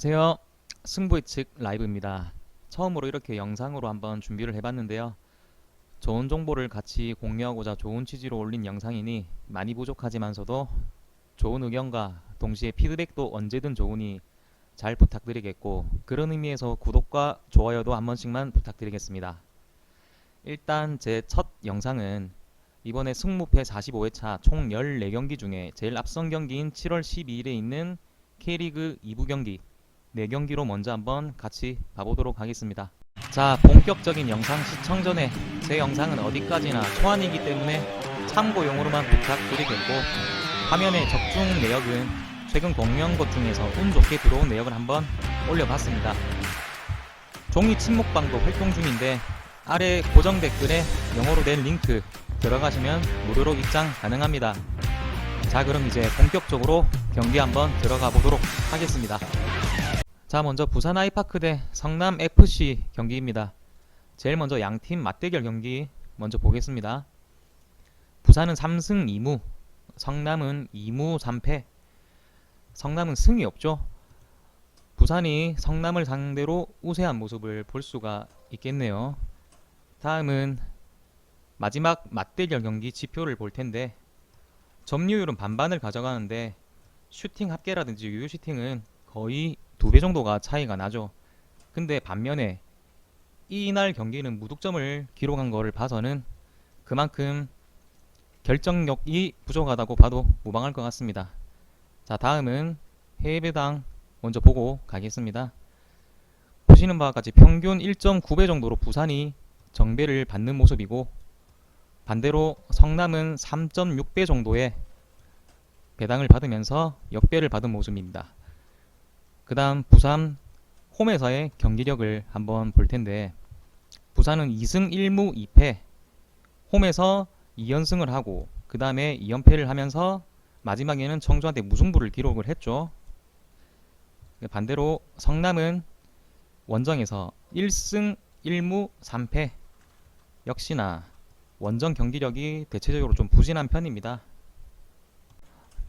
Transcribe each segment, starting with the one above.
안녕하세요. 승부의 측 라이브입니다. 처음으로 이렇게 영상으로 한번 준비를 해봤는데요. 좋은 정보를 같이 공유하고자 좋은 취지로 올린 영상이니 많이 부족하지만서도 좋은 의견과 동시에 피드백도 언제든 좋으니 잘 부탁드리겠고 그런 의미에서 구독과 좋아요도 한 번씩만 부탁드리겠습니다. 일단 제 첫 영상은 이번에 승무패 45회차 총 14경기 중에 제일 앞선 경기인 7월 12일에 있는 K리그 2부 경기 4경기로 먼저 한번 같이 봐보도록 하겠습니다. 자, 본격적인 영상 시청 전에 제 영상은 어디까지나 초안이기 때문에 참고용으로만 부탁드리겠고 화면의 적중 내역은 최근 공유한 것 중에서 운 좋게 들어온 내역을 한번 올려봤습니다. 종이 침묵방도 활동 중인데 아래 고정 댓글에 영어로 된 링크 들어가시면 무료로 입장 가능합니다. 자 그럼 이제 본격적으로 경기 한번 들어가 보도록 하겠습니다. 자 먼저 부산 아이파크 대 성남 FC 경기입니다. 제일 먼저 양팀 맞대결 경기 먼저 보겠습니다. 부산은 3승 2무, 성남은 2무 3패. 성남은 승이 없죠. 부산이 성남을 상대로 우세한 모습을 볼 수가 있겠네요. 다음은 마지막 맞대결 경기 지표를 볼 텐데 점유율은 반반을 가져가는데 슈팅 합계라든지 유효 슈팅은 거의 두 배 정도가 차이가 나죠. 근데 반면에 이날 경기는 무득점을 기록한 거를 봐서는 그만큼 결정력이 부족하다고 봐도 무방할 것 같습니다. 자, 다음은 해외 배당 먼저 보고 가겠습니다. 보시는 바와 같이 평균 1.9배 정도로 부산이 정배를 받는 모습이고 반대로 성남은 3.6배 정도의 배당을 받으면서 역배를 받은 모습입니다. 그 다음 부산 홈에서의 경기력을 한번 볼 텐데 부산은 2승 1무 2패 홈에서 2연승을 하고 그 다음에 2연패를 하면서 마지막에는 청주한테 무승부를 기록을 했죠. 반대로 성남은 원정에서 1승 1무 3패 역시나 원정 경기력이 대체적으로 좀 부진한 편입니다.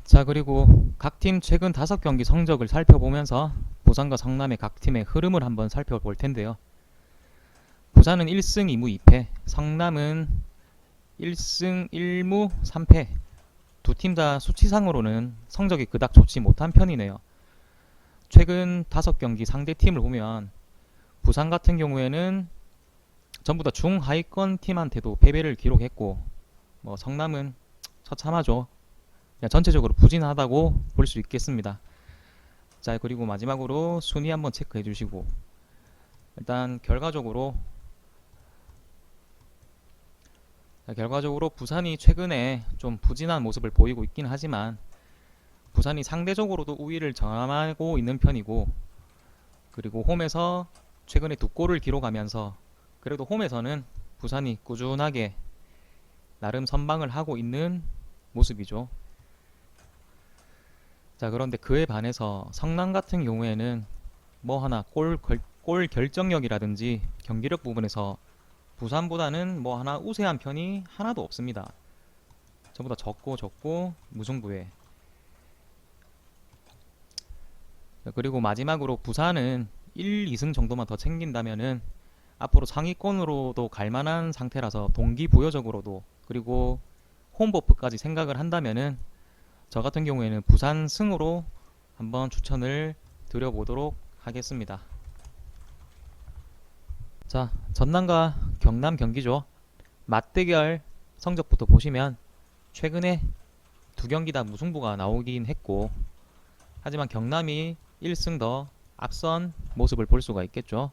자 그리고 각 팀 최근 5경기 성적을 살펴보면서 부산과 성남의 각 팀의 흐름을 한번 살펴볼 텐데요. 부산은 1승 2무 2패, 성남은 1승 1무 3패. 두 팀 다 수치상으로는 성적이 그닥 좋지 못한 편이네요. 최근 5경기 상대 팀을 보면 부산 같은 경우에는 전부 다 중하위권 팀한테도 패배를 기록했고 뭐 성남은 처참하죠. 그냥 전체적으로 부진하다고 볼 수 있겠습니다. 자 그리고 마지막으로 순위 한번 체크해 주시고 일단 결과적으로 자, 결과적으로 부산이 최근에 좀 부진한 모습을 보이고 있긴 하지만 부산이 상대적으로도 우위를 점하고 있는 편이고 그리고 홈에서 최근에 두 골을 기록하면서 그래도 홈에서는 부산이 꾸준하게 나름 선방을 하고 있는 모습이죠. 자, 그런데 그에 반해서 성남 같은 경우에는 뭐 하나 골, 결- 골 결정력이라든지 경기력 부분에서 부산보다는 뭐 하나 우세한 편이 하나도 없습니다. 전부 다 적고 적고 무승부에. 자, 그리고 마지막으로 부산은 1, 2승 정도만 더 챙긴다면은 앞으로 상위권으로도 갈 만한 상태라서 동기부여적으로도 그리고 홈버프까지 생각을 한다면은 저 같은 경우에는 부산 승으로 한번 추천을 드려보도록 하겠습니다. 자, 전남과 경남 경기죠. 맞대결 성적부터 보시면 최근에 두 경기 다 무승부가 나오긴 했고 하지만 경남이 1승 더 앞선 모습을 볼 수가 있겠죠.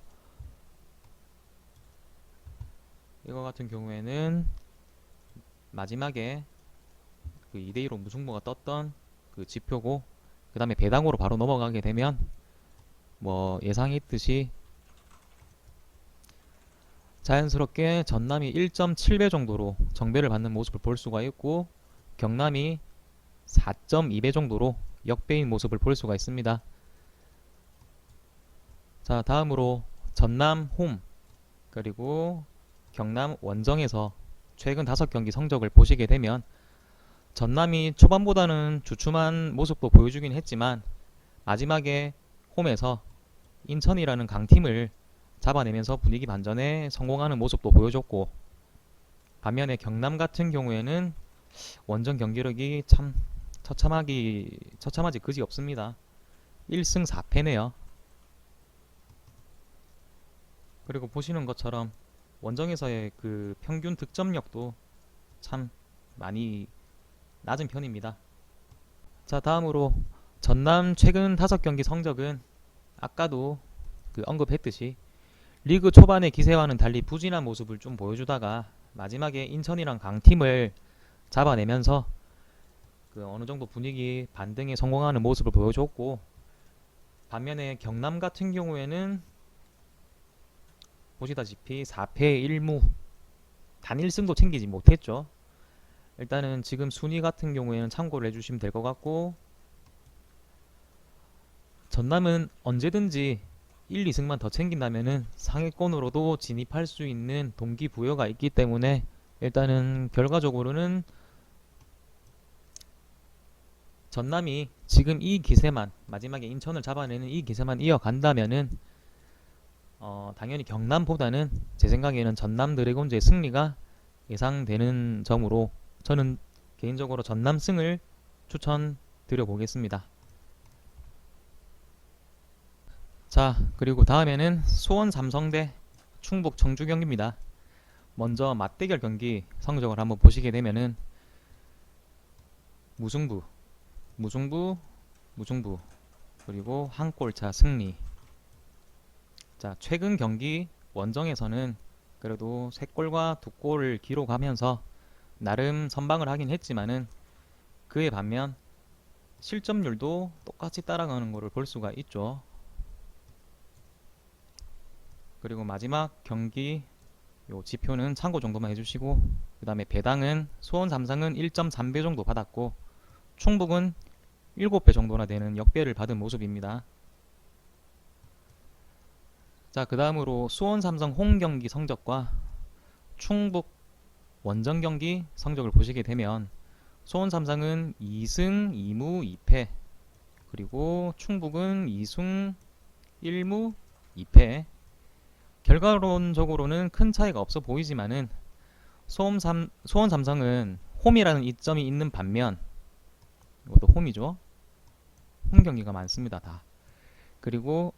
이거 같은 경우에는 마지막에 그 2대2로 무승부가 떴던 그 지표고 그 다음에 배당으로 바로 넘어가게 되면 뭐 예상했듯이 자연스럽게 전남이 1.7배 정도로 정배를 받는 모습을 볼 수가 있고 경남이 4.2배 정도로 역배인 모습을 볼 수가 있습니다. 자 다음으로 전남 홈 그리고 경남 원정에서 최근 5경기 성적을 보시게 되면 전남이 초반보다는 주춤한 모습도 보여주긴 했지만 마지막에 홈에서 인천이라는 강팀을 잡아내면서 분위기 반전에 성공하는 모습도 보여줬고 반면에 경남 같은 경우에는 원정 경기력이 참 처참하기 처참하지 그지 없습니다. 1승 4패네요. 그리고 보시는 것처럼 원정에서의 그 평균 득점력도 참 많이 낮은 편입니다. 자, 다음으로 전남 최근 5경기 성적은 아까도 그 언급했듯이 리그 초반의 기세와는 달리 부진한 모습을 좀 보여주다가 마지막에 인천이랑 강팀을 잡아내면서 그 어느 정도 분위기 반등에 성공하는 모습을 보여줬고 반면에 경남 같은 경우에는 보시다시피 4패 1무 단 1승도 챙기지 못했죠. 일단은 지금 순위 같은 경우에는 참고를 해주시면 될 것 같고 전남은 언제든지 1, 2승만 더 챙긴다면은 상위권으로도 진입할 수 있는 동기부여가 있기 때문에 일단은 결과적으로는 전남이 지금 이 기세만 마지막에 인천을 잡아내는 이 기세만 이어간다면은 어, 당연히 경남보다는 제 생각에는 전남 드래곤즈의 승리가 예상되는 점으로 저는 개인적으로 전남 승을 추천드려 보겠습니다. 자, 그리고 다음에는 수원 삼성 대 충북 청주 경기입니다. 먼저 맞대결 경기 성적을 한번 보시게 되면은 무승부, 무승부, 무승부, 그리고 한 골차 승리. 자, 최근 경기 원정에서는 그래도 3골과 2골을 기록하면서 나름 선방을 하긴 했지만은 그에 반면 실점률도 똑같이 따라가는 것을 볼 수가 있죠. 그리고 마지막 경기 요 지표는 참고 정도만 해주시고 그 다음에 배당은 수원 삼성은 1.3배 정도 받았고 충북은 7배 정도나 되는 역배를 받은 모습입니다. 자, 그 다음으로 수원 삼성 홈 경기 성적과 충북 원정 경기 성적을 보시게 되면 수원 삼성은 2승 2무 2패 그리고 충북은 2승 1무 2패. 결과론적으로는 큰 차이가 없어 보이지만은 수원, 삼, 수원 삼성은 홈이라는 이점이 있는 반면 이것도 홈이죠. 홈 경기가 많습니다 다. 그리고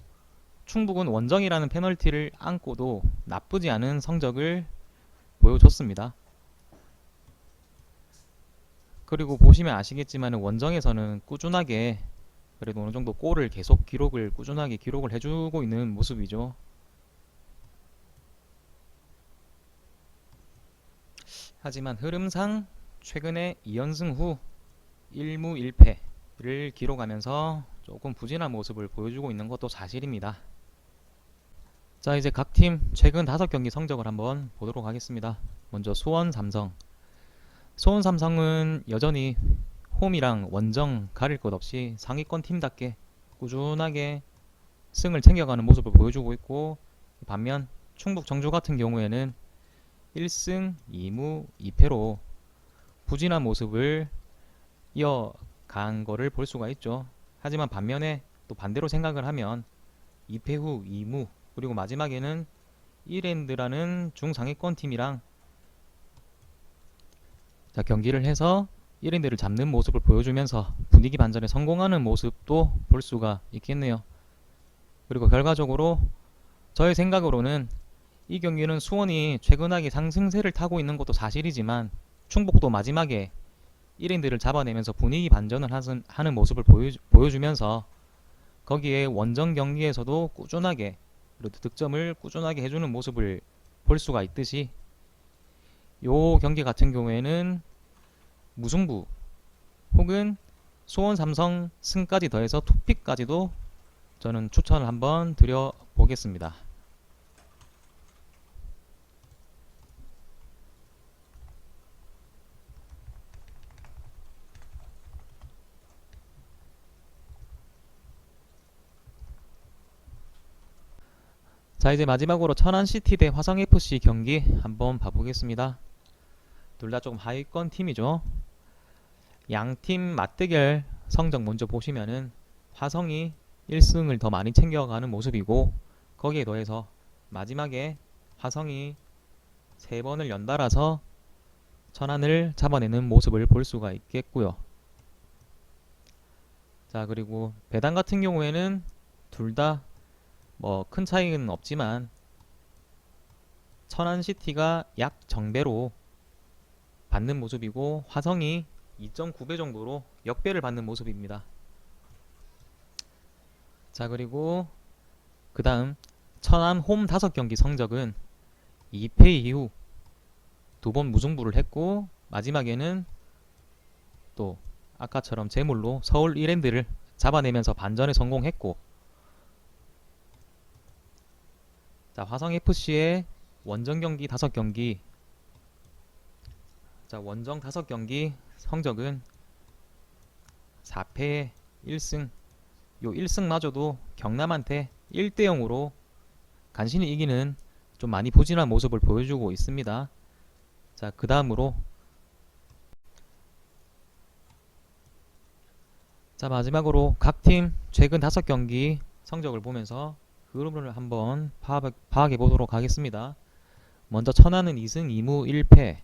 충북은 원정이라는 페널티를 안고도 나쁘지 않은 성적을 보여줬습니다. 그리고 보시면 아시겠지만 원정에서는 꾸준하게 그래도 어느 정도 골을 계속 기록을 꾸준하게 기록을 해주고 있는 모습이죠. 하지만 흐름상 최근에 2연승 후 1무 1패를 기록하면서 조금 부진한 모습을 보여주고 있는 것도 사실입니다. 자 이제 각 팀 최근 5경기 성적을 한번 보도록 하겠습니다. 먼저 수원 삼성 수원 삼성은 여전히 홈이랑 원정 가릴 것 없이 상위권 팀답게 꾸준하게 승을 챙겨가는 모습을 보여주고 있고 반면 충북 정주 같은 경우에는 1승 2무 2패로 부진한 모습을 이어간 거를 볼 수가 있죠. 하지만 반면에 또 반대로 생각을 하면 2패 후 2무 그리고 마지막에는 이랜드라는 중상위권 팀이랑 자, 경기를 해서 이랜드를 잡는 모습을 보여주면서 분위기 반전에 성공하는 모습도 볼 수가 있겠네요. 그리고 결과적으로 저의 생각으로는 이 경기는 수원이 최근하게 상승세를 타고 있는 것도 사실이지만 충북도 마지막에 이랜드를 잡아내면서 분위기 반전을 하는 모습을 보여주 면서 거기에 원정 경기에서도 꾸준하게 그래도 득점을 꾸준하게 해주는 모습을 볼 수가 있듯이 요 경기 같은 경우에는 무승부 혹은 수원 삼성 승까지 더해서 투픽까지도 저는 추천을 한번 드려 보겠습니다. 자 이제 마지막으로 천안시티 대 화성FC 경기 한번 봐보겠습니다. 둘 다 조금 하위권 팀이죠. 양팀 맞대결 성적 먼저 보시면은 화성이 1승을 더 많이 챙겨가는 모습이고 거기에 더해서 마지막에 화성이 세 번을 연달아서 천안을 잡아내는 모습을 볼 수가 있겠고요. 자, 그리고 배당 같은 경우에는 둘 다 뭐 큰 차이는 없지만 천안시티가 약 정배로 받는 모습이고 화성이 2.9배 정도로 역배를 받는 모습입니다. 자, 그리고 그 다음 천안 홈 5경기 성적은 2패 이후 두 번 무승부를 했고 마지막에는 또 아까처럼 제물로 서울 이랜드를 잡아내면서 반전에 성공했고 자 화성 FC의 원정 경기 5경기 자 원정 5경기 성적은 4패 1승 요 1승마저도 경남한테 1대 0으로 간신히 이기는 좀 많이 부진한 모습을 보여주고 있습니다. 자, 그 다음으로 자, 마지막으로 각 팀 최근 5경기 성적을 보면서 흐름을 한번 파악, 파악해 보도록 하겠습니다. 먼저 천안은 2승 2무 1패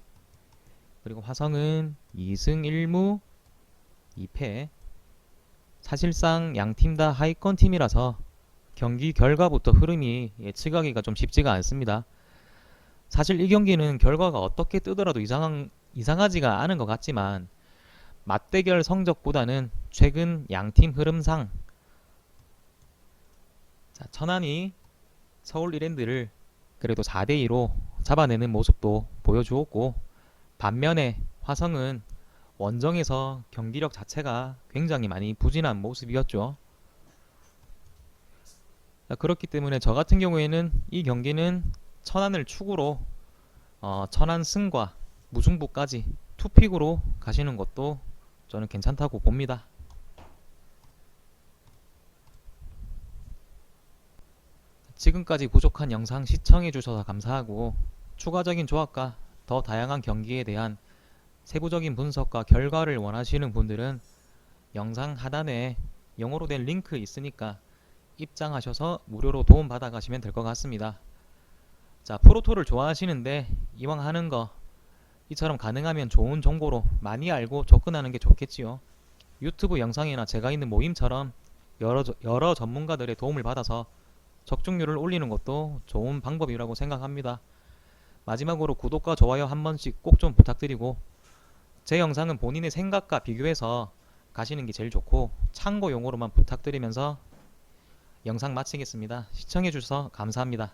그리고 화성은 2승 1무 2패 사실상 양 팀 다 하위권 팀이라서 경기 결과부터 흐름이 예측하기가 좀 쉽지가 않습니다. 사실 이 경기는 결과가 어떻게 뜨더라도 이상한, 이상하지가 않은 것 같지만 맞대결 성적보다는 최근 양팀 흐름상 자, 천안이 서울 이랜드를 그래도 4대2로 잡아내는 모습도 보여주었고 반면에 화성은 원정에서 경기력 자체가 굉장히 많이 부진한 모습이었죠. 자, 그렇기 때문에 저 같은 경우에는 이 경기는 천안을 축으로 어, 천안 승과 무승부까지 투픽으로 가시는 것도 저는 괜찮다고 봅니다. 지금까지 부족한 영상 시청해 주셔서 감사하고 추가적인 조합과 더 다양한 경기에 대한 세부적인 분석과 결과를 원하시는 분들은 영상 하단에 영어로 된 링크 있으니까 입장하셔서 무료로 도움 받아 가시면 될 것 같습니다. 자, 프로토를 좋아하시는데 이왕 하는 거 이처럼 가능하면 좋은 정보로 많이 알고 접근하는 게 좋겠지요. 유튜브 영상이나 제가 있는 모임처럼 여러, 저- 여러 전문가들의 도움을 받아서 적중률을 올리는 것도 좋은 방법이라고 생각합니다. 마지막으로 구독과 좋아요 한 번씩 꼭 좀 부탁드리고 제 영상은 본인의 생각과 비교해서 가시는 게 제일 좋고 참고용으로만 부탁드리면서 영상 마치겠습니다. 시청해주셔서 감사합니다.